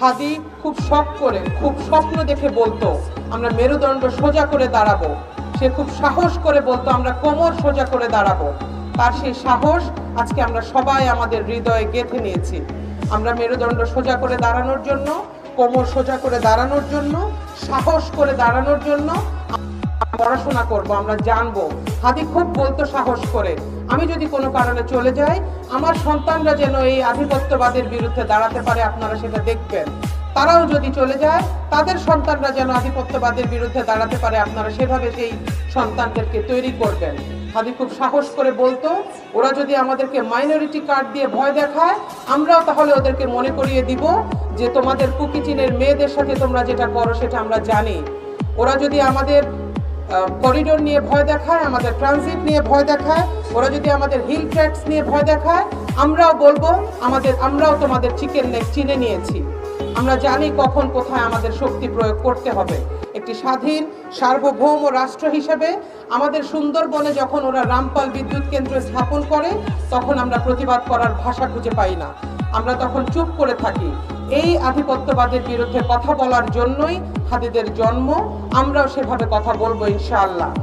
হাদি খুব শখ করে, খুব স্বপ্ন দেখে বলতো, আমরা মেরুদণ্ড সোজা করে দাঁড়াবো। সে খুব সাহস করে বলতো, আমরা কোমর সোজা করে দাঁড়াবো। তার সেই সাহস আজকে আমরা সবাই আমাদের হৃদয়ে গেঁথে নিয়েছি। আমরা মেরুদণ্ড সোজা করে দাঁড়ানোর জন্য, কোমর সোজা করে দাঁড়ানোর জন্য, সাহস করে দাঁড়ানোর জন্য পড়াশোনা করব, আমরা জানব। হাদি খুব বলতো সাহস করে। আমি যদি কোনো কারণে চলে যাই, আমার সন্তানরা যেন এই আধিপত্যবাদের বিরুদ্ধে দাঁড়াতে পারে, আপনারা সেটা দেখবেন। তারাও যদি চলে যায়, তাদের সন্তানরা যেন আধিপত্যবাদের বিরুদ্ধে দাঁড়াতে পারে, আপনারা সেভাবে সেই সন্তানদেরকে তৈরি করবেন। হাদি খুব সাহস করে বলতো, ওরা যদি আমাদেরকে মাইনরিটি কার্ড দিয়ে ভয় দেখায়, আমরাও তাহলে ওদেরকে মনে করিয়ে দিব যে তোমাদের কুকিচিনের মেয়েদের সাথে তোমরা যেটা করো, সেটা আমরা জানি। ওরা যদি আমাদের করিডোর নিয়ে ভয় দেখায়, আমাদের ট্রানজিট নিয়ে ভয় দেখায়, ওরা যদি আমাদের হিল ট্র্যাক্স নিয়ে ভয় দেখায়, আমরাও বলব, আমাদের, আমরাও তোমাদের চিকেন নেক চিনে নিয়েছি। আমরা জানি কখন, কোথায় আমাদের শক্তি প্রয়োগ করতে হবে। একটি স্বাধীন, সার্বভৌম রাষ্ট্র হিসেবে আমাদের সুন্দরবনে যখন ওরা রামপাল বিদ্যুৎ কেন্দ্র স্থাপন করে, তখন আমরা প্রতিবাদ করার ভাষা খুঁজে পাই না। আমরা তখন চুপ করে থাকি। এই আধিপত্যবাদের বিরুদ্ধে কথা বলার জন্যই হাদিদের জন্ম। আমরাও সেভাবে কথা বলব ইনশাআল্লাহ।